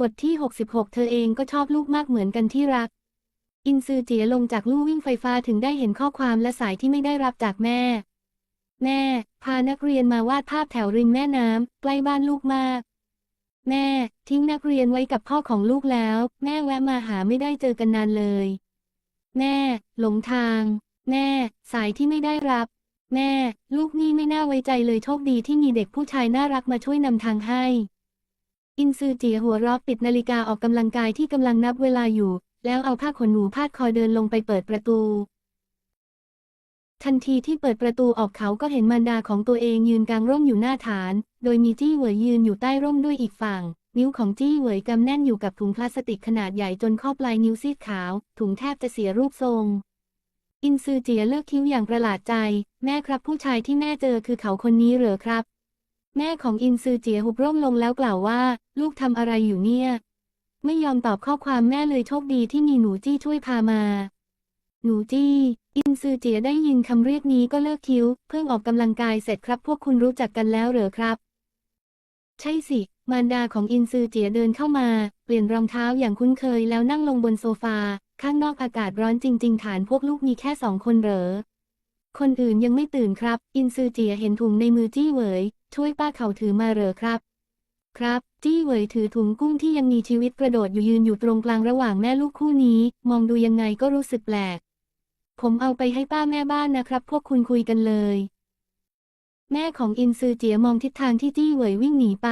บทที่ 66 เธอเองก็ชอบลูกมากเหมือนกันที่รัก อินซือเจียลงจากลู่วิ่งไฟฟ้าถึงได้เห็นข้อความและสายที่ไม่ได้รับจากแม่ แม่ พานักเรียนมาวาดภาพแถวริมแม่น้ำใกล้บ้านลูกมาก แม่ ทิ้งนักเรียนไว้กับพ่อของลูกแล้ว แม่แวะมาหาไม่ได้เจอกันนานเลย แม่ หลงทาง แม่ สายที่ไม่ได้รับ แม่ ลูกนี่ไม่น่าไว้ใจเลยโชคดีที่มีเด็กผู้ชายน่ารักมาช่วยนำทางให้ อินซือเจีหัวรอกปิดนาฬิกาออกกำลังกายที่กำลังนับเวลาอยู่ แล้วเอาผ้าขนหนูพาดคอเดินลงไปเปิดประตู ทันทีที่เปิดประตูออกเขาก็เห็นมารดาของตัวเองยืนกลางร่มอยู่หน้าฐาน โดยมีจี้เหวยยืนอยู่ใต้ร่มด้วยอีกฝั่ง นิ้วของจี้เหวยกำแน่นอยู่กับถุงพลาสติกขนาดใหญ่จนข้อปลายนิ้วซีดขาว ถุงแทบจะเสียรูปทรงอินซือเจียเลิกคิ้วอย่างประหลาดใจ แม่ครับผู้ชายที่แม่เจอคือเขาคนนี้เหรอครับ แม่ของอินซือเจียหุบร่มลงแล้วกล่าวว่า ลูกทำอะไรอยู่เนี่ย ไม่ยอมตอบข้อความแม่เลยโชคดีที่มีหนูจี้ช่วยพามา หนูจี้ อินซือเจียได้ยินคำเรียกนี้ก็เลิกคิ้ว เพิ่งออกกำลังกายเสร็จครับ พวกคุณรู้จักกันแล้วเหรอครับ ใช่สิ มารดาของอินซือเจียเดินเข้ามา เปลี่ยนรองเท้าอย่างคุ้นเคยแล้วนั่งลงบนโซฟา ข้างนอกอากาศร้อนจริง ๆ ฐานพวกลูกมีแค่สองคนเหรอ คนอื่นยังไม่ตื่นครับ อินซือเจียเห็นถุงในมือจี้เหวยช่วยป้าเขาถือมาเหรอครับ ครับ จี้เหวยถือถุงกุ้งที่ยังมีชีวิตกระโดดอยู่ยืนอยู่ตรงกลางระหว่างแม่ลูกคู่นี้ มองดูยังไงก็รู้สึกแปลก ผมเอาไปให้ป้าแม่บ้านนะครับ พวกคุณคุยกันเลย แม่ของอินซือเจียมองทิศทางที่จี้เหวยวิ่งหนีไป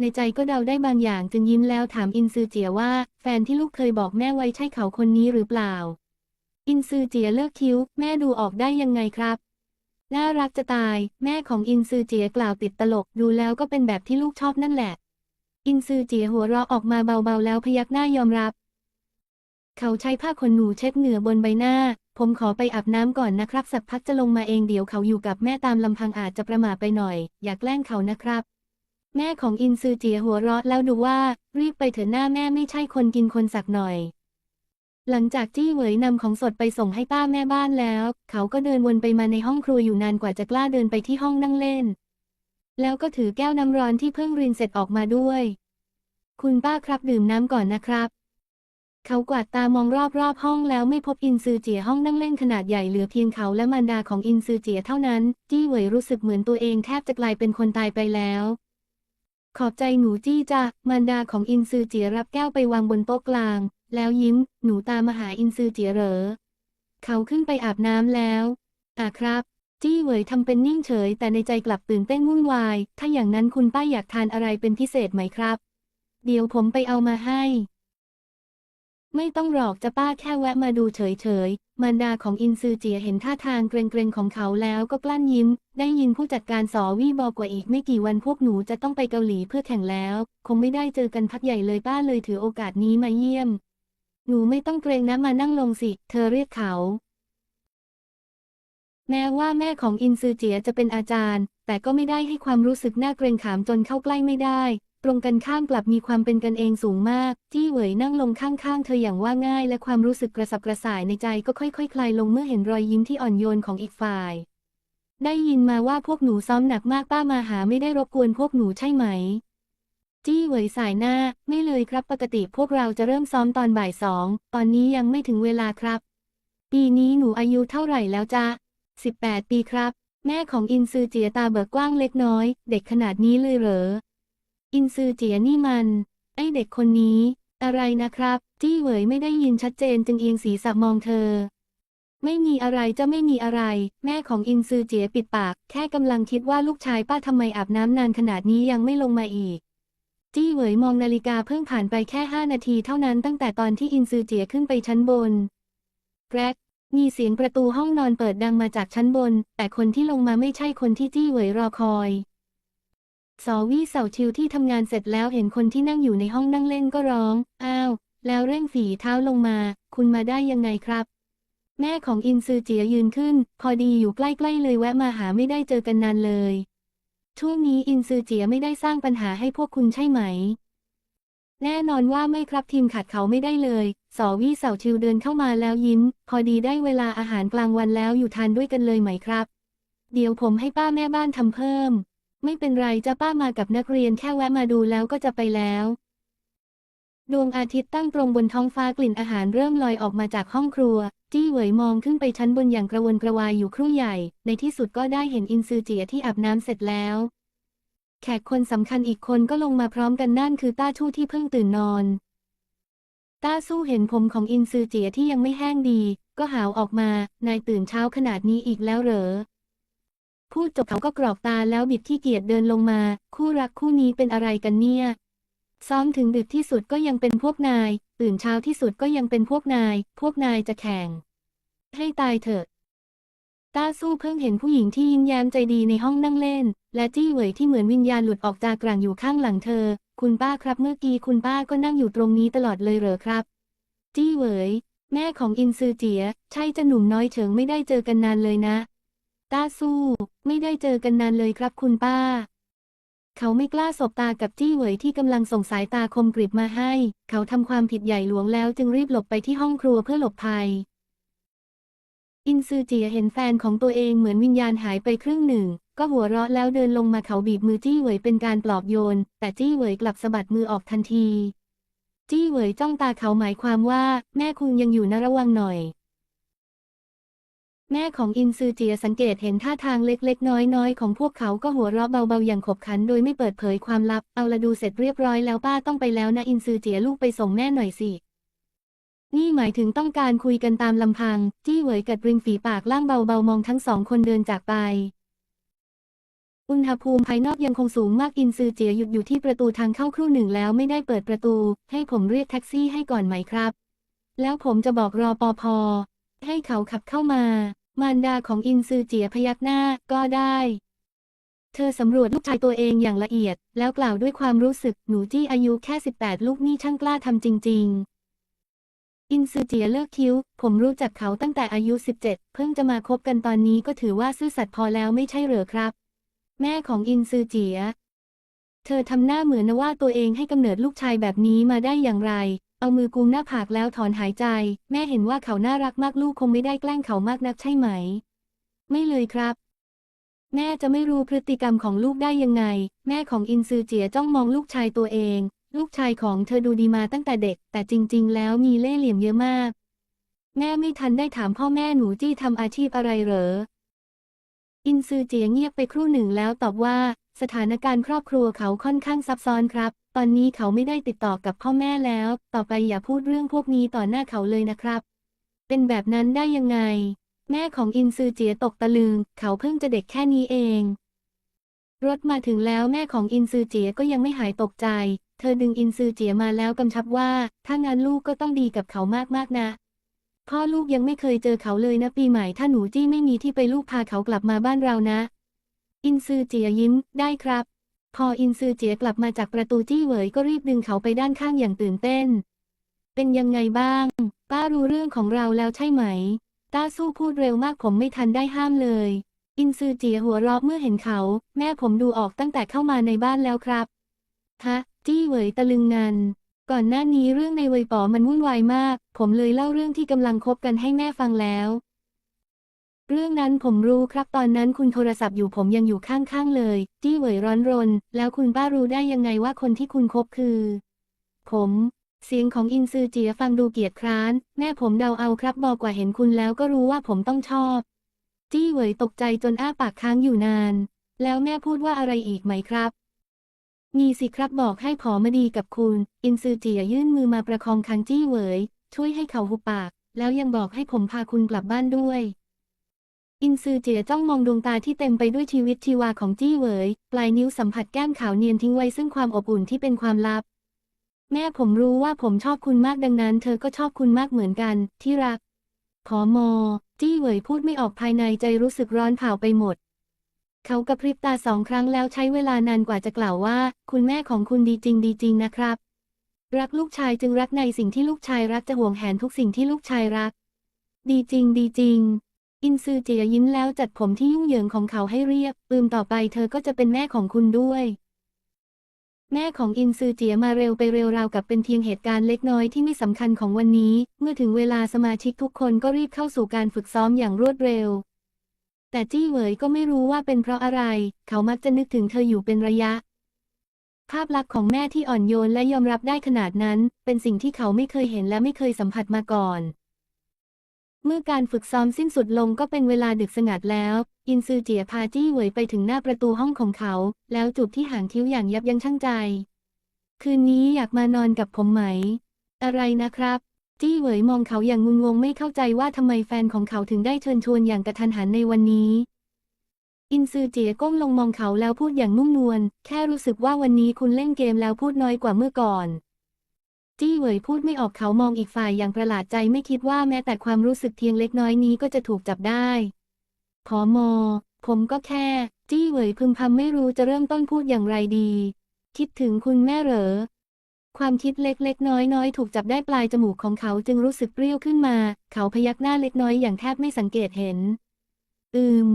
ในใจก็เดาได้บางอย่างจึงยิ้มแล้วถามอินซือเจียว่า แฟนที่ลูกเคยบอกแม่ไว้ใช่เขาคนนี้หรือเปล่า อินซือเจียเลิกคิ้ว แม่ดูออกได้ยังไงครับ น่ารักจะตาย แม่ของอินซือเจียกล่าวติดตลก ดูแล้วก็เป็นแบบที่ลูกชอบนั่นแหละ อินซือเจียหัวเราะออกมาเบาๆแล้วพยักหน้ายอมรับ เขาใช้ผ้าขนหนูเช็ดเหงื่อบนใบหน้า ผมขอไปอาบน้ำก่อนนะครับ สักพักจะลงมาเองเดี๋ยวเขาอยู่กับแม่ตามลำพังอาจจะประมาทไปหน่อย อยากแกล้งเขานะครับ แม่ของอินซือเจียหัวเราะแล้วดูว่า รีบไปเถอะหน้าแม่ไม่ใช่คนกินคนสักหน่อย หลังจากจี้เหวยนำของสดไปส่งให้ป้าแม่บ้านแล้ว เขาก็เดินวนไปมาในห้องครัวอยู่นานกว่าจะกล้าเดินไปที่ห้องนั่งเล่น แล้วก็ถือแก้วน้ำร้อนที่เพิ่งรินเสร็จออกมาด้วย คุณป้าครับดื่มน้ำก่อนนะครับ เขากวาดตามองรอบๆห้องแล้วไม่พบอินซือเจียห้องนั่งเล่นขนาดใหญ่เหลือเพียงเขาและมารดาของอินซือเจียเท่านั้น จี้เหวยรู้สึกเหมือนตัวเองแทบจะกลายเป็นคนตายไปแล้วขอบใจหนูจี้จ้ะมารดาของอินซือเจียรับแก้วไปวางบนโต๊ะกลาง แล้วยิ้ม หนูตามมาหาอินซือเจียเหรอ เขาขึ้นไปอาบน้ำแล้วอะครับ จี้เหวยทำเป็นนิ่งเฉย แต่ในใจกลับตื่นเต้นวุ่นวาย ถ้าอย่างนั้นคุณป้าอยากทานอะไรเป็นพิเศษไหมครับ เดี๋ยวผมไปเอามาให้ ไม่ต้องหรอกจะป้าแค่แวะมาดูเฉยๆมารดาของอินซือเจียเห็นท่าทางเกรงๆของเขาแล้วก็กลั้นยิ้ม ได้ยินผู้จัดการสอวี่บอกว่าอีกไม่กี่วันพวกหนูจะต้องไปเกาหลีเพื่อแข่งแล้ว คงไม่ได้เจอกันพักใหญ่เลยป้าเลยถือโอกาสนี้มาเยี่ยม หนูไม่ต้องเกรงนะมานั่งลงสิ เธอเรียกเขา แม้ว่าแม่ของอินซือเจียจะเป็นอาจารย์ แต่ก็ไม่ได้ให้ความรู้สึกน่าเกรงขามจนเข้าใกล้ไม่ได้ ตรงกันข้ามกลับมีความเป็นกันเองสูงมาก จี้เหวยนั่งลงข้างๆ เธออย่างว่าง่ายและความรู้สึกกระสับกระส่ายในใจก็ค่อยๆคคลายลงเมื่อเห็นรอยยิ้มที่อ่อนโยนของอีกฝ่าย ได้ยินมาว่าพวกหนูซ้อมหนักมากป้ามาหาไม่ได้รบกวนพวกหนูใช่ไหม จี้เหวยสายหน้า ไม่เลยครับปกติพวกเราจะเริ่มซ้อมตอนบ่ายสอง ตอนนี้ยังไม่ถึงเวลาครับ ปีนี้หนูอายุเท่าไหร่แล้วจ๊ะ18 ปีครับ แม่ของอินซือเจียตาเบิกกว้างเล็กน้อย เด็กขนาดนี้เลยเหรอ อินซือเจียนี่มัน ไอเด็กคนนี้ อะไรนะครับ จี้เหวยไม่ได้ยินชัดเจนจึงเอียงศีรษะมองเธอ ไม่มีอะไรจะไม่มีอะไร แม่ของอินซือเจียปิดปาก แค่กำลังคิดว่าลูกชายป้าทำไมอาบน้ำนานขนาดนี้ยังไม่ลงมาอีก จี้เหวยมองนาฬิกาเพิ่งผ่านไปแค่ห้านาทีเท่านั้นตั้งแต่ตอนที่อินซือเจียขึ้นไปชั้นบน แกรกมีเสียงประตูห้องนอนเปิดดังมาจากชั้นบน แต่คนที่ลงมาไม่ใช่คนที่จี้เหวยรอคอย สอวี่เสาชิวที่ทำงานเสร็จแล้วเห็นคนที่นั่งอยู่ในห้องนั่งเล่นก็ร้อง อ้าว แล้วเร่งฝีเท้าลงมา คุณมาได้ยังไงครับ แม่ของอินซือเจียยืนขึ้น พอดีอยู่ใกล้ๆเลยแวะมาหาไม่ได้เจอกันนานเลย ช่วงนี้อินซือเจียไม่ได้สร้างปัญหาให้พวกคุณใช่ไหม แน่นอนว่าไม่ครับทีมขัดเขาไม่ได้เลย สอวี่เสาชิวเดินเข้ามาแล้วยิ้ม พอดีได้เวลาอาหารกลางวันแล้วอยู่ทานด้วยกันเลยไหมครับ เดี๋ยวผมให้ป้าแม่บ้านทำเพิ่ม ไม่เป็นไรจะป้ามากับนักเรียนแค่แวะมาดูแล้วก็จะไปแล้ว ดวงอาทิตย์ตั้งตรงบนท้องฟ้ากลิ่นอาหารเริ่มลอยออกมาจากห้องครัว จี้เหวยมองขึ้นไปชั้นบนอย่างกระวนกระวายอยู่ครู่ใหญ่ ในที่สุดก็ได้เห็นอินซือเจียที่อาบน้ำเสร็จแล้ว แขกคนสำคัญอีกคนก็ลงมาพร้อมกันนั่นคือต้าชู่ที่เพิ่งตื่นนอน ต้าสู้เห็นผมของอินซือเจียที่ยังไม่แห้งดี ก็หาวออกมา นายตื่นเช้าขนาดนี้อีกแล้วเหรอพูดจบเขาก็กรอกตาแล้วบิดที่เกียจเดินลงมา คู่รักคู่นี้เป็นอะไรกันเนี่ย ซ้อมถึงดึกที่สุดก็ยังเป็นพวกนาย ตื่นเช้าที่สุดก็ยังเป็นพวกนาย พวกนายจะแข่ง ให้ตายเถอะ ต้าสู้เพิ่งเห็นผู้หญิงที่ยิ้มแย้มใจดีในห้องนั่งเล่น และจี้เหวยที่เหมือนวิญญาณหลุดออกจากกลางอยู่ข้างหลังเธอ คุณป้าครับเมื่อกี้คุณป้าก็นั่งอยู่ตรงนี้ตลอดเลยเหรอครับ จี้เหวยแม่ของอินซือเจีย ใช่จะหนุ่มน้อยเฉิงไม่ได้เจอกันนานเลยนะ ต้าสู้ ไม่ได้เจอกันนานเลยครับคุณป้า เขาไม่กล้าสบตากับจี้เหวยที่กำลังส่งสายตาคมกริบมาให้ เขาทำความผิดใหญ่หลวงแล้วจึงรีบหลบไปที่ห้องครัวเพื่อหลบภัย อินซือเจียเห็นแฟนของตัวเองเหมือนวิญญาณหายไปครึ่งหนึ่ง ก็หัวเราะแล้วเดินลงมาเขาบีบมือจี้เหวยเป็นการปลอบโยน แต่จี้เหวยกลับสะบัดมือออกทันที จี้เหวยจ้องตาเขาหมายความว่า แม่คุณยังอยู่นะระวังหน่อย แม่ของอินซือเจียสังเกตเห็นท่าทางเล็กๆ น้อยๆ ของพวกเขาก็หัวเราะเบาๆ อย่างขบขันโดยไม่เปิดเผยความลับ เอาละดูเสร็จเรียบร้อยแล้วป้าต้องไปแล้วนะอินซือเจียลูกไปส่งแม่หน่อยสิ นี่หมายถึงต้องการคุยกันตามลำพัง จี้เหวยกัดริมฝีปากล่างเบาๆ มองทั้งสองคนเดินจากไป อุณหภูมิภายนอกยังคงสูงมากอินซือเจียหยุดอยู่ที่ประตูทางเข้าครู่หนึ่งแล้วไม่ได้เปิดประตู ให้ผมเรียกแท็กซี่ให้ก่อนไหมครับ แล้วผมจะบอกรอปภให้เขาขับเข้ามา มารดาของอินซือเจียพยักหน้าก็ได้ เธอสำรวจลูกชายตัวเองอย่างละเอียด แล้วกล่าวด้วยความรู้สึกหนูจี้อายุแค่ 18 ลูกนี่ช่างกล้าทำจริง ๆ อินซือเจียเลิกคิ้ว ผมรู้จักเขาตั้งแต่อายุ 17 เพิ่งจะมาคบกันตอนนี้ก็ถือว่าซื่อสัตย์พอแล้วไม่ใช่เหรอครับ แม่ของอินซือเจีย เธอทำหน้าเหมือนว่าตัวเองให้กำเนิดลูกชายแบบนี้มาได้อย่างไร เอามือกุมหน้าผากแล้วถอนหายใจ แม่เห็นว่าเขาน่ารักมากลูกคงไม่ได้แกล้งเขามากนักใช่ไหม ไม่เลยครับ แม่จะไม่รู้พฤติกรรมของลูกได้ยังไง แม่ของอินซือเจียจ้องมองลูกชายตัวเอง ลูกชายของเธอดูดีมาตั้งแต่เด็ก แต่จริง ๆ แล้วมีเล่ห์เหลี่ยมเยอะมาก แม่ไม่ทันได้ถามพ่อแม่หนูจี้ทำอาชีพอะไรเหรออินซือเจียเงียบไปครู่หนึ่งแล้วตอบว่า สถานการณ์ครอบครัวเขาค่อนข้างซับซ้อนครับ ตอนนี้เขาไม่ได้ติดต่อกับพ่อแม่แล้ว ต่อไปอย่าพูดเรื่องพวกนี้ต่อหน้าเขาเลยนะครับ เป็นแบบนั้นได้ยังไง แม่ของอินซือเจียตกตะลึง เขาเพิ่งจะเด็กแค่นี้เอง รถมาถึงแล้วแม่ของอินซือเจียก็ยังไม่หายตกใจ เธอดึงอินซือเจียมาแล้วกำชับว่า ถ้างั้นลูกก็ต้องดีกับเขามากๆนะพ่อลูกยังไม่เคยเจอเขาเลยนะปีใหม่ถ้าหนูจี้ไม่มีที่ไปลูกพาเขากลับมาบ้านเรานะ อินซือเจียยิ้ม ได้ครับ พออินซือเจียกลับมาจากประตูจี้เหวยก็รีบดึงเขาไปด้านข้างอย่างตื่นเต้น เป็นยังไงบ้าง ป้ารู้เรื่องของเราแล้วใช่ไหม ต้าสู้พูดเร็วมากผมไม่ทันได้ห้ามเลย อินซือเจียหัวเราะเมื่อเห็นเขา แม่ผมดูออกตั้งแต่เข้ามาในบ้านแล้วครับฮะจี้เหวยตะลึงงัน ก่อนหน้านี้เรื่องในเวยป๋อมันวุ่นวายมาก ผมเลยเล่าเรื่องที่กำลังคบกันให้แม่ฟังแล้ว เรื่องนั้นผมรู้ครับตอนนั้นคุณโทรศัพท์อยู่ผมยังอยู่ข้างๆเลย จี้เหวยร้อนรน แล้วคุณป้ารู้ได้ยังไงว่าคนที่คุณคบคือ ผม เสียงของอินซือเจียฟังดูเกียจคร้าน แม่ผมเดาเอาครับบอกกว่าเห็นคุณแล้วก็รู้ว่าผมต้องชอบ จี้เหวยตกใจจนอ้าปากค้างอยู่นาน แล้วแม่พูดว่าอะไรอีกไหมครับมีสิครับบอกให้ผอมาดีกับคุณ อินซือเจียยื่นมือมาประคองคังจี้เหวย ช่วยให้เขาหุบปาก แล้วยังบอกให้ผมพาคุณกลับบ้านด้วย อินซือเจียจ้องมองดวงตาที่เต็มไปด้วยชีวิตชีวาของจี้เหวยปลายนิ้วสัมผัสแก้มขาวเนียนทิ้งไว้ซึ่งความอบอุ่นที่เป็นความลับ แม่ผมรู้ว่าผมชอบคุณมากดังนั้น เธอก็ชอบคุณมากเหมือนกัน ที่รักพอมอ จี้เหวยพูดไม่ออกภายในใจรู้สึกร้อนเผาไปหมด เขากระพริบตาสองครั้งแล้วใช้เวลานานกว่าจะกล่าวว่า คุณแม่ของคุณดีจริงดีจริงนะครับ รักลูกชายจึงรักในสิ่งที่ลูกชายรักจะห่วงแหนทุกสิ่งที่ลูกชายรัก ดีจริงดีจริง อินซือเจียยิ้มแล้วจัดผมที่ยุ่งเหยิงของเขาให้เรียบ ปืมต่อไปเธอก็จะเป็นแม่ของคุณด้วย แม่ของอินซือเจียมาเร็วไปเร็วราวกับเป็นเพียงเหตุการณ์เล็กน้อยที่ไม่สำคัญของวันนี้ เมื่อถึงเวลาสมาชิกทุกคนก็รีบเข้าสู่การฝึกซ้อมอย่างรวดเร็ว แต่จี้เหวยก็ไม่รู้ว่าเป็นเพราะอะไร เขามักจะนึกถึงเธออยู่เป็นระยะ ภาพลักษณ์ของแม่ที่อ่อนโยนและยอมรับได้ขนาดนั้น เป็นสิ่งที่เขาไม่เคยเห็นและไม่เคยสัมผัสมาก่อน เมื่อการฝึกซ้อมสิ้นสุดลงก็เป็นเวลาดึกสงัดแล้ว อินซือเจียพาจี้เหวยไปถึงหน้าประตูห้องของเขา แล้วจูบที่หางคิ้วอย่างยับยั้งชั่งใจ คืนนี้อยากมานอนกับผมไหม อะไรนะครับ จี้เหวยมองเขาอย่างงุนงงไม่เข้าใจว่าทำไมแฟนของเขาถึงได้เชิญชวนอย่างกระทันหันในวันนี้ อินซือเจียก้มลงมองเขาแล้วพูดอย่างนุ่มนวลแค่รู้สึกว่าวันนี้คุณเล่นเกมแล้วพูดน้อยกว่าเมื่อก่อน จี้เหวยพูดไม่ออกเขามองอีกฝ่ายอย่างประหลาดใจไม่คิดว่าแม้แต่ความรู้สึกเพียงเล็กน้อยนี้ก็จะถูกจับได้พอมอ ผมก็แค่ จี้เหวยพึมพำไม่รู้จะเริ่มต้นพูดอย่างไรดี คิดถึงคุณแม่เหรอ ความคิดเล็กๆ น้อยๆ ถูกจับได้ปลายจมูกของเขาจึงรู้สึกเปรี้ยวขึ้นมา เขาพยักหน้าเล็กน้อยอย่างแทบไม่สังเกตเห็น อืม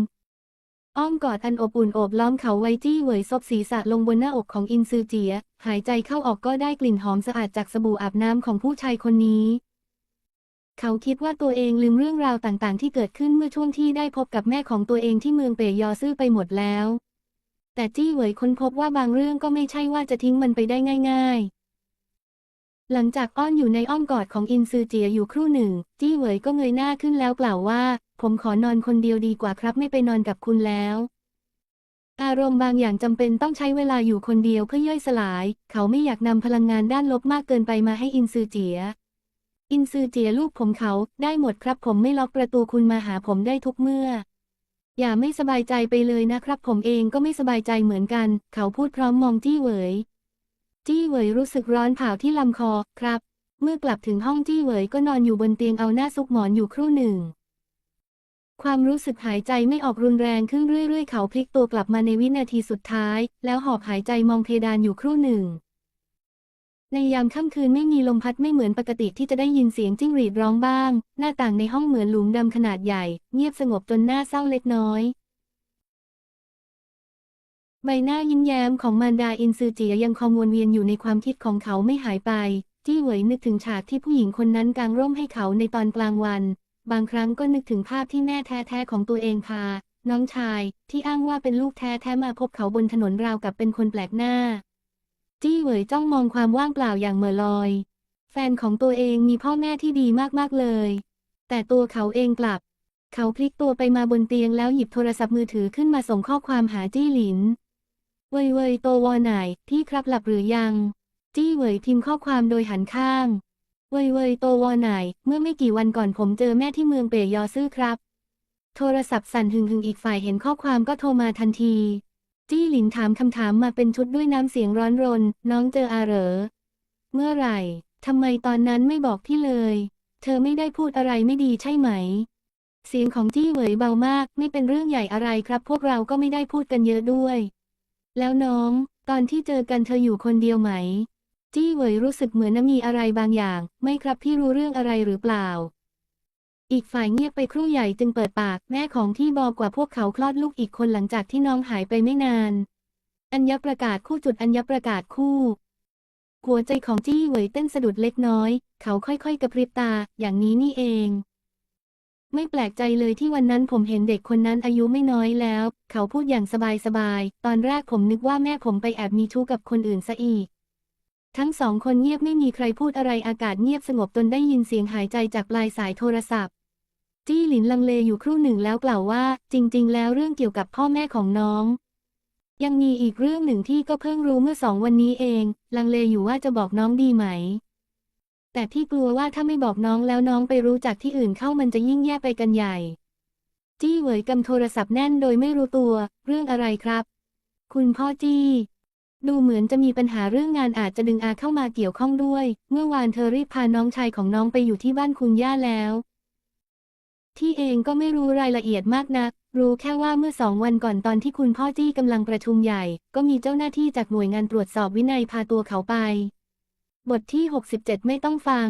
อ้อมกอดอันอบอุ่นโอบล้อมเขาไว้จี้เหวยซบศีรษะลงบนหน้าอกของอินซือเจีย หายใจเข้าออกก็ได้กลิ่นหอมสะอาดจากสบู่อาบน้ำของผู้ชายคนนี้ เขาคิดว่าตัวเองลืมเรื่องราวต่างๆ ที่เกิดขึ้นเมื่อช่วงที่ได้พบกับแม่ของตัวเองที่เมืองเปยยอซื่อไปหมดแล้ว แต่จี้เหวยค้นพบว่าบางเรื่องก็ไม่ใช่ว่าจะทิ้งมันไปได้ง่าย ๆ หลังจากอ้อนอยู่ในอ้อมกอดของอินซือเจียอยู่ครู่หนึ่ง จี้เหวยก็เงยหน้าขึ้นแล้วกล่าวว่า ผมขอนอนคนเดียวดีกว่าครับไม่ไปนอนกับคุณแล้ว อารมณ์บางอย่างจำเป็นต้องใช้เวลาอยู่คนเดียวเพื่อย่อยสลาย เขาไม่อยากนำพลังงานด้านลบมากเกินไปมาให้อินซือเจีย อินซือเจียลูกผมเขาได้หมดครับผมไม่ล็อกประตูคุณมาหาผมได้ทุกเมื่อ อย่าไม่สบายใจไปเลยนะครับ ผมเองก็ไม่สบายใจเหมือนกัน เขาพูดพร้อมมองจี้เหวย จี้เหวยรู้สึกร้อนเผาที่ลำคอครับ เมื่อกลับถึงห้องจี้เหวยก็นอนอยู่บนเตียงเอาหน้าซุกหมอนอยู่ครู่หนึ่ง ความรู้สึกหายใจไม่ออกรุนแรงขึ้นเรื่อยๆ เขาพลิกตัวกลับมาในวินาทีสุดท้าย แล้วหอบหายใจมองเพดานอยู่ครู่หนึ่ง ในยามค่ำคืนไม่มีลมพัดไม่เหมือนปกติที่จะได้ยินเสียงจิ้งหรีดร้องบ้าง หน้าต่างในห้องเหมือนหลุมดำขนาดใหญ่ เงียบสงบจนน่าเศร้าเล็กน้อย ใบหน้ายิ้มแย้มของมารดาอินซือจียังคงวนเวียนอยู่ในความคิดของเขาไม่หายไป จี้เหวยนึกถึงฉากที่ผู้หญิงคนนั้นกางร่มให้เขาในตอนกลางวัน บางครั้งก็นึกถึงภาพที่แม่แท้ๆของตัวเองพา น้องชาย ที่อ้างว่าเป็นลูกแท้ๆมาพบเขาบนถนนราวกับเป็นคนแปลกหน้า จี้เหวยจ้องมองความว่างเปล่าอย่างเหม่อลอย แฟนของตัวเองมีพ่อแม่ที่ดีมากๆเลย แต่ตัวเขาเองกลับ เขาพลิกตัวไปมาบนเตียงแล้วหยิบโทรศัพท์มือถือขึ้นมาส่งข้อความหาจี้หลิน เว่ยเว่ยโตวอไหนพี่ครับหลับหรือยัง จี้เหวยพิมพ์ข้อความโดยหันข้างเว่ยเว่ยโตวอไหนเมื่อไม่กี่วันก่อนผมเจอแม่ที่เมืองเปยยอซื่อครับ โทรศัพท์สั่นหึงหึงอีกฝ่ายเห็นข้อความก็โทรมาทันที จี้หลินถามคำถามมาเป็นชุดด้วยน้ำเสียงร้อนรน น้องเจออาเหรอ เมื่อไหร่ทำไมตอนนั้นไม่บอกพี่เลย เธอไม่ได้พูดอะไรไม่ดีใช่ไหม เสียงของจี้เหวยเบามาก ไม่เป็นเรื่องใหญ่อะไรครับ พวกเราก็ไม่ได้พูดกันเยอะด้วย แล้วน้อง ตอนที่เจอกันเธออยู่คนเดียวไหม จี้เหวยรู้สึกเหมือนน้ำมีอะไรบางอย่าง ไม่ครับพี่รู้เรื่องอะไรหรือเปล่า อีกฝ่ายเงียบไปครู่ใหญ่จึงเปิดปากแม่ของที่บอกกว่าพวกเขาคลอดลูกอีกคนหลังจากที่น้องหายไปไม่นาน อัญญประกาศคู่จุดอัญญประกาศคู่หัวใจของจี้เหวยเต้นสะดุดเล็กน้อย เขาค่อยๆกระพริบตาอย่างนี้นี่เอง ไม่แปลกใจเลยที่วันนั้นผมเห็นเด็กคนนั้นอายุไม่น้อยแล้ว เขาพูดอย่างสบายๆ ตอนแรกผมนึกว่าแม่ผมไปแอบมีชู้กับคนอื่นซะอีก ทั้งสองคนเงียบไม่มีใครพูดอะไรอากาศเงียบสงบจนได้ยินเสียงหายใจจากปลายสายโทรศัพท์ จี้หลินลังเลอยู่ครู่หนึ่งแล้วกล่าวว่า จริง ๆ แล้วเรื่องเกี่ยวกับพ่อแม่ของน้อง ยังมีอีกเรื่องหนึ่งที่ก็เพิ่งรู้เมื่อสองวันนี้เอง ลังเลอยู่ว่าจะบอกน้องดีไหม แต่พี่กลัวว่าถ้าไม่บอกน้องแล้วน้องไปรู้จักที่อื่นเข้ามันจะยิ่งแย่ไปกันใหญ่ จี้เหวยกำโทรศัพท์แน่นโดยไม่รู้ตัว เรื่องอะไรครับ คุณพ่อจี้ ดูเหมือนจะมีปัญหาเรื่องงานอาจจะดึงอาเข้ามาเกี่ยวข้องด้วย เมื่อวานเธอรีบพาน้องชายของน้องไปอยู่ที่บ้านคุณย่าแล้ว ที่เองก็ไม่รู้รายละเอียดมากนัก รู้แค่ว่าเมื่อสองวันก่อนตอนที่คุณพ่อจี้กำลังประชุมใหญ่ ก็มีเจ้าหน้าที่จากหน่วยงานตรวจสอบวินัยพาตัวเขาไป บทที่ 67 ไม่ต้องฟัง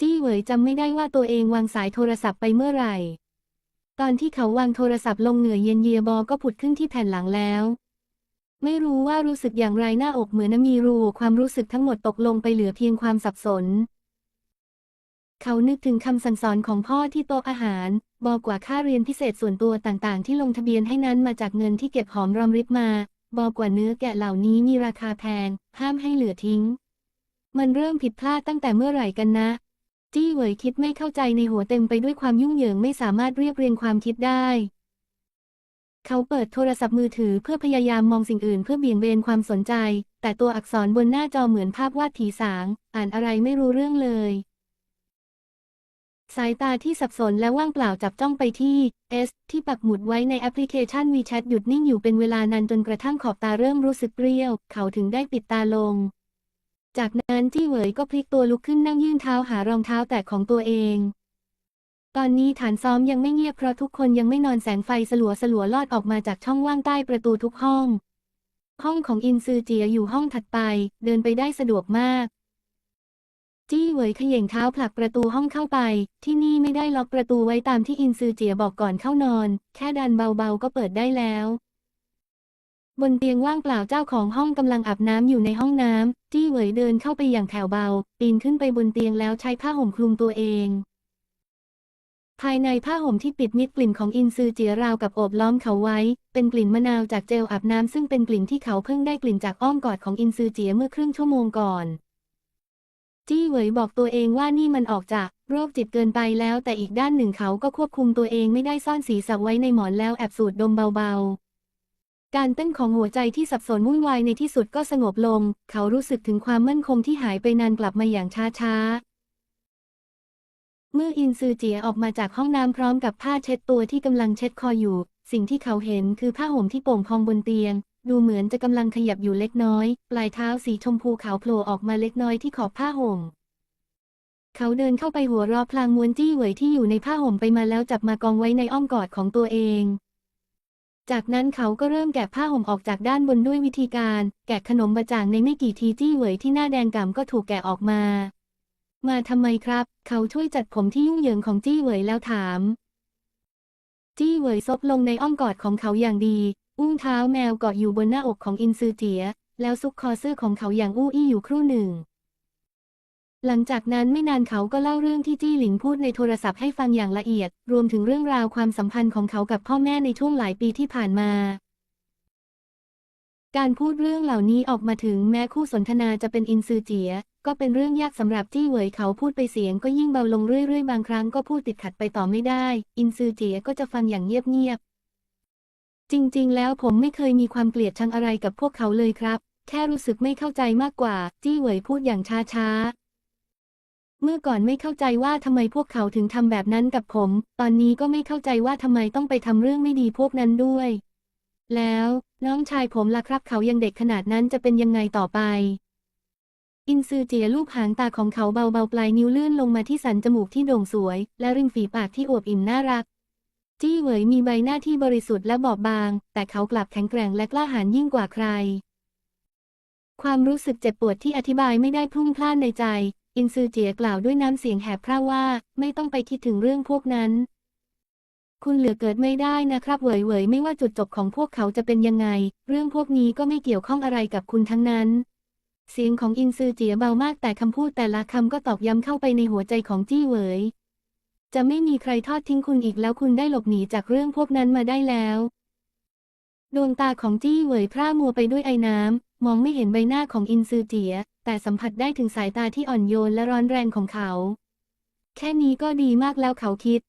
จี้เหวยจำไม่ได้ว่าตัวเองวางสายโทรศัพท์ไปเมื่อไหร่ ตอนที่เขาวางโทรศัพท์ลงเหงื่อเย็นเยียบอก็ผุดขึ้นที่แผ่นหลังแล้ว ไม่รู้ว่ารู้สึกอย่างไรหน้าอกเหมือนมีรู ความรู้สึกทั้งหมดตกลงไปเหลือเพียงความสับสน เขานึกถึงคำสั่งสอนของพ่อที่โต๊ะอาหาร บอกว่าค่าเรียนพิเศษส่วนตัวต่างๆ ที่ลงทะเบียนให้นั้นมาจากเงินที่เก็บหอมรอมริบมา บอกว่าเนื้อแกะเหล่านี้มีราคาแพง ห้ามให้เหลือทิ้ง มันเริ่มผิดพลาดตั้งแต่เมื่อไหร่กันนะ จี้เหวยคิดไม่เข้าใจในหัวเต็มไปด้วยความยุ่งเหยิงไม่สามารถเรียบเรียงความคิดได้ เขาเปิดโทรศัพท์มือถือเพื่อพยายามมองสิ่งอื่นเพื่อเบี่ยงเบนความสนใจ แต่ตัวอักษรบนหน้าจอเหมือนภาพวาดผีสาง อ่านอะไรไม่รู้เรื่องเลย สายตาที่สับสนและว่างเปล่าจับจ้องไปที่ S ที่ปักหมุดไว้ในแอปพลิเคชัน WeChat หยุดนิ่งอยู่เป็นเวลานานจนกระทั่งขอบตาเริ่มรู้สึกเปรี้ยว เขาถึงได้ปิดตาลง จากนั้นจี้เหวยก็พลิกตัวลุกขึ้นนั่งยื่นเท้าหารองเท้าแตะของตัวเอง ตอนนี้ฐานซ้อมยังไม่เงียบเพราะทุกคนยังไม่นอนแสงไฟสลัวสลัวลอดออกมาจากช่องว่างใต้ประตูทุกห้อง ห้องของอินซือเจียอยู่ห้องถัดไป เดินไปได้สะดวกมาก จี้เหวยเขย่งเท้าผลักประตูห้องเข้าไป ที่นี่ไม่ได้ล็อกประตูไว้ตามที่อินซือเจียบอกก่อนเข้านอน แค่ดันเบาๆก็เปิดได้แล้ว บนเตียงว่างเปล่าเจ้าของห้องกำลังอาบน้ำอยู่ในห้องน้ำจี้เหวยเดินเข้าไปอย่างแถวเบา ปีนขึ้นไปบนเตียงแล้วใช้ผ้าห่มคลุมตัวเอง ภายในผ้าห่มที่ปิดมิดกลิ่นของอินซือเจียราวกับโอบล้อมเขาไว้ เป็นกลิ่นมะนาวจากเจลอาบน้ำซึ่งเป็นกลิ่นที่เขาเพิ่งได้กลิ่นจากอ้อมกอดของอินซือเจียเมื่อครึ่งชั่วโมงก่อนจี้เหวยบอกตัวเองว่านี่มันออกจากโรคจิตเกินไปแล้ว แต่อีกด้านหนึ่งเขาก็ควบคุมตัวเองไม่ได้ซ่อนศีรษะไว้ในหมอนแล้วแอบสูดดมเบาๆ การเต้นของหัวใจที่สับสนวุ่นวายในที่สุดก็สงบลง เขารู้สึกถึงความมั่นคงที่หายไปนานกลับมาอย่างช้าๆ เมื่ออินซือเจียออกมาจากห้องน้ำพร้อมกับผ้าเช็ดตัวที่กำลังเช็ดคออยู่ สิ่งที่เขาเห็นคือผ้าห่มที่โป่งพองบนเตียง ดูเหมือนจะกำลังขยับอยู่เล็กน้อย ปลายเท้าสีชมพูขาวโผล่ออกมาเล็กน้อยที่ขอบผ้าห่มเขาเดินเข้าไปหัวเรอพลางม้วนจี้เหวยที่อยู่ในผ้าห่มไปมาแล้วจับมากองไว้ในอ้อมกอดของตัวเอง จากนั้นเขาก็เริ่มแกะผ้าห่มออกจากด้านบนด้วยวิธีการ แกะขนมบะจ่างในไม่กี่ทีจี้เหวยที่หน้าแดงก่ำก็ถูกแกะออกมา มาทำไมครับ เขาช่วยจัดผมที่ยุ่งเหยิงของจี้เหวยแล้วถาม จี้เหวยซบลงในอ้อมกอดของเขาอย่างดี อุ้งเท้าแมวเกาะอยู่บนหน้าอกของอินซือเจีย แล้วซุกคอเสื้อของเขาอย่างอู้อี้อยู่ครู่หนึ่ง หลังจากนั้นไม่นานเขาก็เล่าเรื่องที่จี้หลิงพูดในโทรศัพท์ให้ฟังอย่างละเอียด รวมถึงเรื่องราวความสัมพันธ์ของเขากับพ่อแม่ในช่วงหลายปีที่ผ่านมา การพูดเรื่องเหล่านี้ออกมาถึงแม้คู่สนทนาจะเป็นอินซือเจีย ก็เป็นเรื่องยากสำหรับจี้เหวยเขาพูดไปเสียงก็ยิ่งเบาลงเรื่อยๆ บางครั้งก็พูดติดขัดไปต่อไม่ได้ อินซือเจียก็จะฟังอย่างเงียบๆจริงๆ แล้วผมไม่เคยมีความเกลียดชังอะไรกับพวกเขาเลยครับ แค่รู้สึกไม่เข้าใจมากกว่า จี้เหวยพูดอย่างช้าๆ เมื่อก่อนไม่เข้าใจว่าทำไมพวกเขาถึงทำแบบนั้นกับผม ตอนนี้ก็ไม่เข้าใจว่าทำไมต้องไปทำเรื่องไม่ดีพวกนั้นด้วย แล้วน้องชายผมล่ะครับเขายังเด็กขนาดนั้นจะเป็นยังไงต่อไป อินซือเจียลูบหางตาของเขาเบาๆปลายนิ้วเลื่อนลงมาที่สันจมูกที่โด่งสวย และริมฝีปากที่อวบอิ่มน่ารัก จี้เหวยมีใบหน้าที่บริสุทธิ์และบอบบาง แต่เขากลับแข็งแกร่งและกล้าหาญยิ่งกว่าใครความรู้สึกเจ็บปวดที่อธิบายไม่ได้พุ่งพล่านในใจ อินซือเจียกล่าวด้วยน้ำเสียงแหบพร่าว่า ไม่ต้องไปคิดถึงเรื่องพวกนั้น คุณเหลือเกิดไม่ได้นะครับเหวยเหวยไม่ว่าจุดจบของพวกเขาจะเป็นยังไง เรื่องพวกนี้ก็ไม่เกี่ยวข้องอะไรกับคุณทั้งนั้น เสียงของอินซือเจียเบามากแต่คำพูดแต่ละคำก็ตอกย้ำเข้าไปในหัวใจของจี้เหวยจะไม่มีใครทอดทิ้งคุณอีกแล้วคุณได้หลบหนีจากเรื่องพวกนั้นมาได้แล้ว ดวงตาของจี้เหวยพร่ามัวไปด้วยไอ้น้ำ มองไม่เห็นใบหน้าของอินซือเจีย แต่สัมผัสได้ถึงสายตาที่อ่อนโยนและร้อนแรงของเขา แค่นี้ก็ดีมากแล้วเขาคิด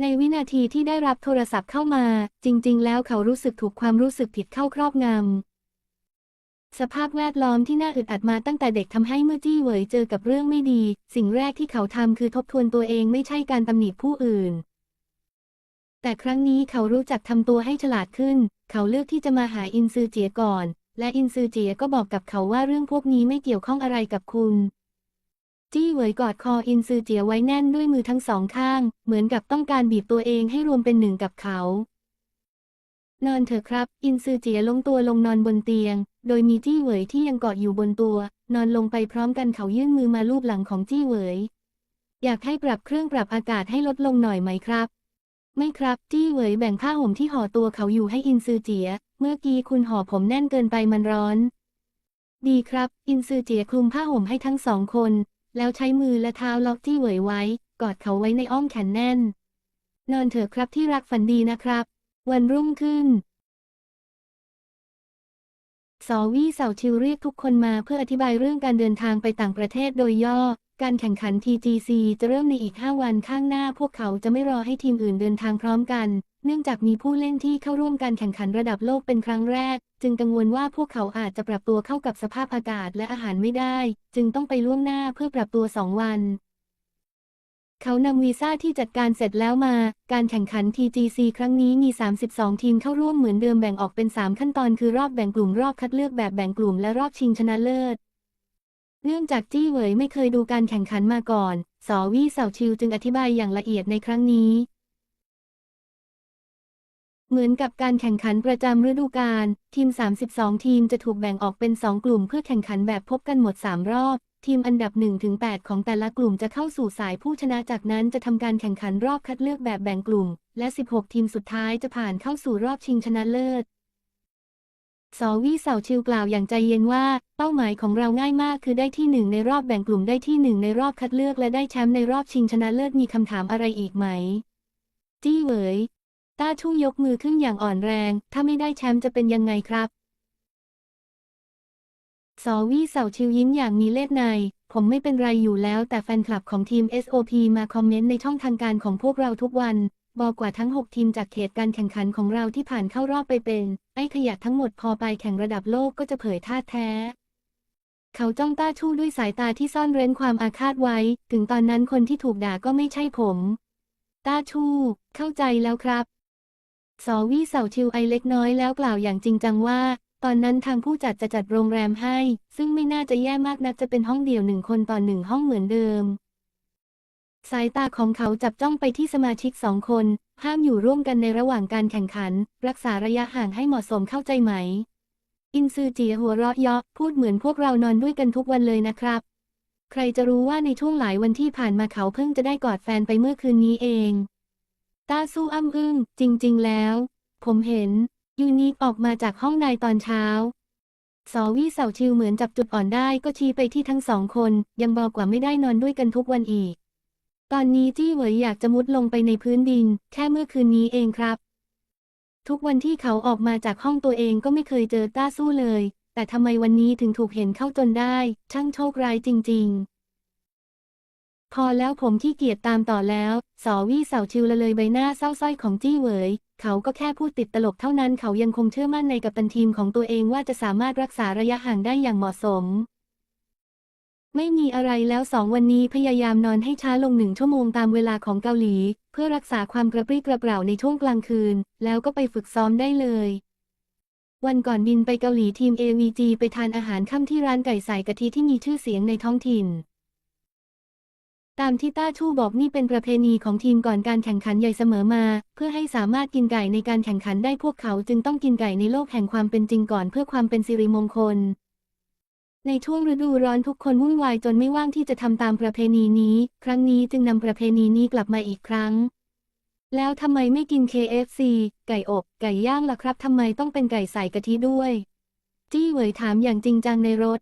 ในวินาทีที่ได้รับโทรศัพท์เข้ามา จริง ๆ แล้วเขารู้สึกถูกความรู้สึกผิดเข้าครอบงำ สภาพแวดล้อมที่น่าอึดอัดมาตั้งแต่เด็กทำให้เมื่อจี้เหวยเจอกับเรื่องไม่ดี สิ่งแรกที่เขาทำคือทบทวนตัวเองไม่ใช่การตำหนิผู้อื่น แต่ครั้งนี้เขารู้จักทำตัวให้ฉลาดขึ้น เขาเลือกที่จะมาหาอินซือเจียก่อน และอินซือเจียก็บอกกับเขาว่าเรื่องพวกนี้ไม่เกี่ยวข้องอะไรกับคุณ จี้เหวยกอดคออินซือเจียไว้แน่นด้วยมือทั้งสองข้าง เหมือนกับต้องการบีบตัวเองให้รวมเป็นหนึ่งกับเขา นอนเถอะครับ อินซือเจียลงตัวลงนอนบนเตียง โดยมีจี้เหวยที่ยังกอดอยู่บนตัว นอนลงไปพร้อมกันเขายื่นมือมาลูบหลังของจี้เหวย อยากให้ปรับเครื่องปรับอากาศให้ลดลงหน่อยไหมครับ ไม่ครับ จี้เหวยแบ่งผ้าห่มที่ห่อตัวเขาอยู่ให้อินซือเจีย เมื่อกี้คุณห่อผมแน่นเกินไปมันร้อน ดีครับ อินซือเจียคลุมผ้าห่มให้ทั้งสองคน แล้วใช้มือและเท้าล็อกจี้เหวยไว้ กอดเขาไว้ในอ้อมแขนแน่น นอนเถอะครับที่รักฝันดีนะครับ วันรุ่งขึ้นสอวี่เสาชิวเรียกทุกคนมาเพื่ออธิบายเรื่องการเดินทางไปต่างประเทศโดยย่อ การแข่งขัน TGC จะเริ่มในอีก 5 วันข้างหน้า พวกเขาจะไม่รอให้ทีมอื่นเดินทางพร้อมกัน เนื่องจากมีผู้เล่นที่เข้าร่วมการแข่งขันระดับโลกเป็นครั้งแรก จึงกังวลว่าพวกเขาอาจจะปรับตัวเข้ากับสภาพอากาศและอาหารไม่ได้ จึงต้องไปล่วงหน้าเพื่อปรับตัว 2 วัน เขานำวีซ่าที่จัดการเสร็จแล้วมา การแข่งขัน TGC ครั้งนี้มี 32 ทีมเข้าร่วมเหมือนเดิมแบ่งออกเป็น 3 ขั้นตอนคือรอบแบ่งกลุ่มรอบคัดเลือกแบบแบ่งกลุ่มและรอบชิงชนะเลิศ เนื่องจากจี้เหวยไม่เคยดูการแข่งขันมาก่อน สอวี่เสาชิวจึงอธิบายอย่างละเอียดในครั้งนี้ เหมือนกับการแข่งขันประจำฤดูกาล ทีม 32 ทีมจะถูกแบ่งออกเป็น 2 กลุ่มเพื่อแข่งขันแบบพบกันหมด 3 รอบ ทีมอันดับ 1-8 ของแต่ละกลุ่มจะเข้าสู่สายผู้ชนะจากนั้นจะทำการแข่งขันรอบคัดเลือกแบบแบ่งกลุ่ม และ 16 ทีมสุดท้ายจะผ่านเข้าสู่รอบชิงชนะเลิศ สวี่เสาชิวกล่าวอย่างใจเย็นว่า เป้าหมายของเราง่ายมากคือได้ที่หนึ่งในรอบแบ่งกลุ่มได้ที่หนึ่งในรอบคัดเลือกและได้แชมป์ในรอบชิงชนะเลิศมีคำถามอะไรอีกไหม จี้เหวยต้าชู่ยกมือขึ้นอย่างอ่อนแรง ถ้าไม่ได้แชมป์จะเป็นยังไงครับสวี่เสาชิวยิ้มอย่างมีเล่ห์ใน ผมไม่เป็นไรอยู่แล้วแต่แฟนคลับของทีม SOP มาคอมเมนต์ในช่องทางการของพวกเราทุกวัน บอกกว่าทั้ง 6 ทีมจากเขตการแข่งขันของเราที่ผ่านเข้ารอบไปเป็น ไอ้ขยะทั้งหมดพอไปแข่งระดับโลกก็จะเผยท่าแท้ เขาจ้องต้าชู่ด้วยสายตาที่ซ่อนเร้นความอาฆาตไว้ ถึงตอนนั้นคนที่ถูกด่าก็ไม่ใช่ผม ต้าชู่เข้าใจแล้วครับสอวี่เสาชิวไอเล็กน้อยแล้วกล่าวอย่างจริงจังว่า ตอนนั้นทางผู้จัดจะจัดโรงแรมให้ ซึ่งไม่น่าจะแย่มากนักจะเป็นห้องเดี่ยวหนึ่งคนต่อหนึ่งห้องเหมือนเดิม สายตาของเขาจับจ้องไปที่สมาชิกสองคน ห้ามอยู่ร่วมกันในระหว่างการแข่งขัน รักษาระยะห่างให้เหมาะสมเข้าใจไหม อินซือจีหัวเราะเยาะพูดเหมือนพวกเรานอนด้วยกันทุกวันเลยนะครับ ใครจะรู้ว่าในช่วงหลายวันที่ผ่านมาเขาเพิ่งจะได้กอดแฟนไปเมื่อคืนนี้เองตาสู้อ้ำอึ้ง จริง ๆ แล้ว ผมเห็น ยูนิคออกมาจากห้องนายตอนเช้าสอวี่เสาชิวเหมือนจับจุดอ่อนได้ก็ชี้ไปที่ทั้งสองคน ยังบอกว่าไม่ได้นอนด้วยกันทุกวันอีก ตอนนี้จี้เหวยอยากจะมุดลงไปในพื้นดิน แค่เมื่อคืนนี้เองครับ ทุกวันที่เขาออกมาจากห้องตัวเองก็ไม่เคยเจอต้าสู้เลย แต่ทำไมวันนี้ถึงถูกเห็นเข้าจนได้ ช่างโชคร้ายจริง ๆ พอแล้วผมที่เกียจตามต่อแล้ว สอวี่เสาชิวละเลยใบหน้าเศร้าสร้อยของจี้เหวยเขาก็แค่พูดติดตลกเท่านั้นเขายังคงเชื่อมั่นในกัปตันทีมของตัวเองว่าจะสามารถรักษาระยะห่างได้อย่างเหมาะสม ไม่มีอะไรแล้วสองวันนี้พยายามนอนให้ช้าลงหนึ่งชั่วโมงตามเวลาของเกาหลี เพื่อรักษาความกระปรี้กระเปร่าในช่วงกลางคืน แล้วก็ไปฝึกซ้อมได้เลย วันก่อนบินไปเกาหลีทีม AVG ไปทานอาหารค่ำที่ร้านไก่ใส่กะทิที่มีชื่อเสียงในท้องถิ่น ตามที่ต้าชู่บอกนี่เป็นประเพณีของทีมก่อนการแข่งขันใหญ่เสมอมา เพื่อให้สามารถกินไก่ในการแข่งขันได้พวกเขาจึงต้องกินไก่ในโลกแห่งความเป็นจริงก่อนเพื่อความเป็นสิริมงคล ในช่วงฤดูร้อนทุกคนวุ่นวายจนไม่ว่างที่จะทำตามประเพณีนี้ ครั้งนี้จึงนำประเพณีนี้กลับมาอีกครั้ง แล้วทำไมไม่กิน KFC ไก่อบ ไก่ย่างล่ะครับทำไมต้องเป็นไก่ใส่กะทิด้วย จี้เหวยถามอย่างจริงจังในรถ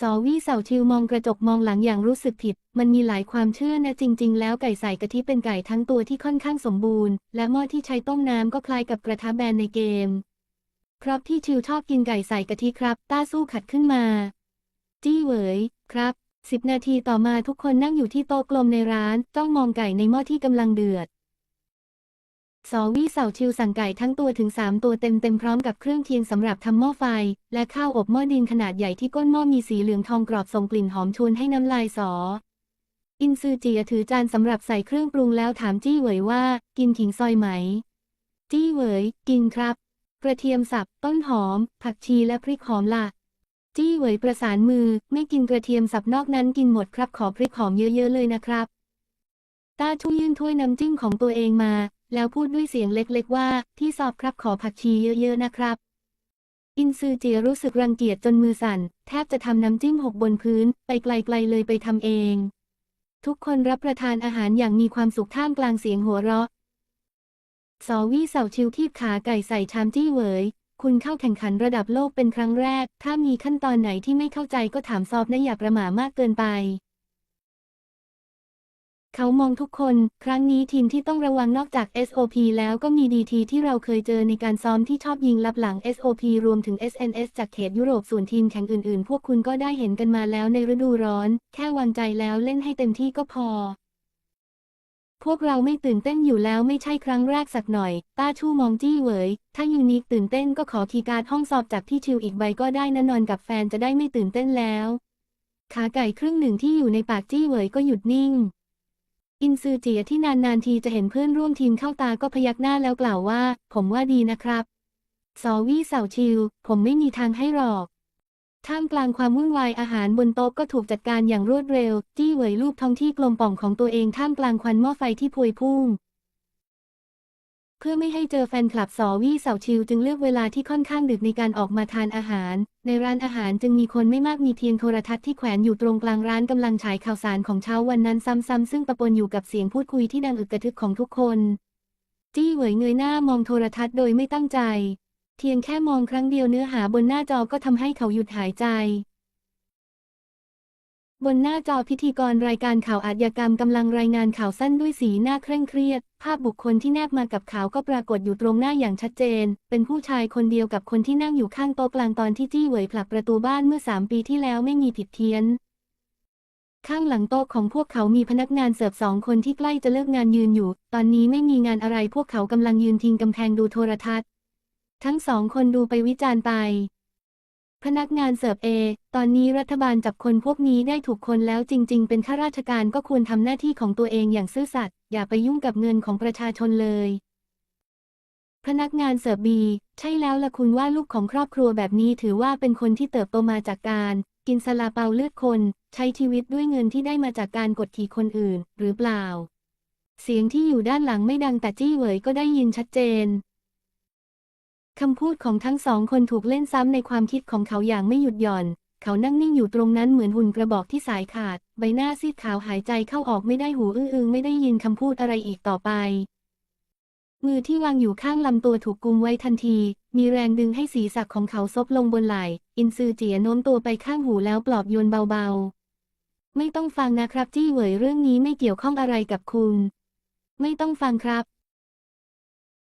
สอวี่เสาชิวมองกระจกมองหลังอย่างรู้สึกผิด มันมีหลายความเชื่อนะจริง ๆ แล้วไก่ใส่กะทิเป็นไก่ทั้งตัวที่ค่อนข้างสมบูรณ์ และหม้อที่ใช้ต้มน้ำก็คล้ายกับกระทะแบนในเกม ครับที่ชิวชอบกินไก่ใส่กะทิครับ ต้าสู้ขัดขึ้นมา จี้เหวยครับสิบนาทีต่อมาทุกคนนั่งอยู่ที่โต๊ะกลมในร้าน จ้องมองไก่ในหม้อที่กำลังเดือดสอวี่เสาชิวสั่งไก่ทั้งตัวถึง 3 ตัวเต็มเต็มๆพร้อมกับเครื่องเคียงสำหรับทำหม้อไฟ และข้าวอบหม้อดินขนาดใหญ่ที่ก้นหม้อมีสีเหลืองทองกรอบส่งกลิ่นหอมชวนให้น้ำลายสอ อินซือจีถือจานสำหรับใส่เครื่องปรุงแล้วถามจี้เหวยว่า กินขิงซอยไหม จี้เหวย กินครับ ระเทียมสับ ต้นหอม ผักชีและพริกหอมล่ะ จี้เหวยประสานมือ ไม่กินกระเทียมสับนอกนั้นกินหมดครับขอพริกหอมเยอะๆเลยนะครับ ตาชูยื่นถ้วยน้ำจิ้มของตัวเองมา แล้วพูดด้วยเสียงเล็กๆว่า ที่สอบครับขอผักชีเยอะๆนะครับ อินซือเจียรู้สึกรังเกียจจนมือสั่น แทบจะทำน้ำจิ้มหกบนพื้น ไปไกลๆเลยไปทำเองทุกคนรับประทานอาหารอย่างมีความสุขท่ามกลางเสียงหัวเราะ สอวี่เสาชิวคีบขาไก่ใส่ชามจี้เหวยคุณเข้าแข่งขันระดับโลกเป็นครั้งแรก ถ้ามีขั้นตอนไหนที่ไม่เข้าใจก็ถามซอบนะอย่าประหม่ามากเกินไป เขามองทุกคน ครั้งนี้ทีมที่ต้องระวังนอกจาก SOP แล้วก็มี DT ที่เราเคยเจอในการซ้อมที่ชอบยิงลับหลัง SOP รวมถึง SNS จากเขตยุโรปส่วนทีมแข่งอื่นๆ พวกคุณก็ได้เห็นกันมาแล้วในฤดูร้อน แค่วางใจแล้วเล่นให้เต็มที่ก็พอ พวกเราไม่ตื่นเต้นอยู่แล้วไม่ใช่ครั้งแรกสักหน่อย ต้าชู่มองจี้เหวยถ้ายูนิคตื่นเต้นก็ขอคีย์การ์ดห้องสอบจากพี่ชิวอีกใบก็ได้นะนอนกับแฟนจะได้ไม่ตื่นเต้นแล้ว ขาไก่ครึ่งหนึ่งที่อยู่ในปากจี้เหวยก็หยุดนิ่ง อินซือเจียที่นานๆทีจะเห็นเพื่อนร่วมทีมเข้าตาก็พยักหน้าแล้วกล่าวว่า ผมว่าดีนะครับสอวี่เสาชิว ผมไม่มีทางให้หรอก ท่ามกลางความวุ่นวายอาหารบนโต๊ะก็ถูกจัดการอย่างรวดเร็ว จี้เหวยรูปท้องที่กลมป่องของตัวเองท่ามกลางควันหม้อไฟที่พวยพุ่ง เพื่อไม่ให้เจอแฟนคลับสอวี่เสาชิวจึงเลือกเวลาที่ค่อนข้างดึกในการออกมาทานอาหาร ในร้านอาหารจึงมีคนไม่มากมีเพียงโทรทัศน์ที่แขวนอยู่ตรงกลางร้านกำลังฉายข่าวสารของเช้าวันนั้นซ้ำๆซึ่งปะปนอยู่กับเสียงพูดคุยที่ดังอึกกระทึกของทุกคน จี้เหวยเงยหน้ามองโทรทัศน์โดยไม่ตั้งใจ เพียงแค่มองครั้งเดียวเนื้อหาบนหน้าจอก็ทำให้เขาหยุดหายใจ บนหน้าจอพิธีกรรายการข่าวอาชญากรรมกำลังรายงานข่าวสั้นด้วยสีหน้าเคร่งเครียด ภาพบุคคลที่แนบมากับข่าวก็ปรากฏอยู่ตรงหน้าอย่างชัดเจน เป็นผู้ชายคนเดียวกับคนที่นั่งอยู่ข้างโต๊ะกลางตอนที่จี้เหวยผลักประตูบ้านเมื่อสามปีที่แล้วไม่มีผิดเพี้ยนข้างหลังโต๊ะของพวกเขามีพนักงานเสิร์ฟสองคนที่ใกล้จะเลิกงานยืนอยู่ ตอนนี้ไม่มีงานอะไรพวกเขากำลังยืนทิงกำแพงดูโทรทัศน์ ทั้งสองคนดูไปวิจารณ์ไป พนักงานเสิร์ฟเอ ตอนนี้รัฐบาลจับคนพวกนี้ได้ถูกคนแล้วจริง ๆ เป็นข้าราชการก็ควรทำหน้าที่ของตัวเองอย่างซื่อสัตย์อย่าไปยุ่งกับเงินของประชาชนเลย พนักงานเสิร์ฟบี ใช่แล้วล่ะคุณว่าลูกของครอบครัวแบบนี้ถือว่าเป็นคนที่เติบโตมาจากการ กินซาลาเปาเลือดคน ใช้ชีวิตด้วยเงินที่ได้มาจากการกดขี่คนอื่น หรือเปล่า เสียงที่อยู่ด้านหลังไม่ดังแต่จี้เหวยก็ได้ยินชัดเจน คำพูดของทั้งสองคนถูกเล่นซ้ำในความคิดของเขาอย่างไม่หยุดหย่อน เขานั่งนิ่งอยู่ตรงนั้นเหมือนหุ่นกระบอกที่สายขาด ใบหน้าซีดขาวหายใจเข้าออกไม่ได้หูอื้ออึงไม่ได้ยินคำพูดอะไรอีกต่อไป มือที่วางอยู่ข้างลำตัวถูกกุมไว้ทันที มีแรงดึงให้ศีรษะของเขาซบลงบนไหล่ อินซือเจียโน้มตัวไปข้างหูแล้วปลอบโยนเบาๆ ไม่ต้องฟังนะครับจี้เหวยเรื่องนี้ไม่เกี่ยวข้องอะไรกับคุณ ไม่ต้องฟังครับ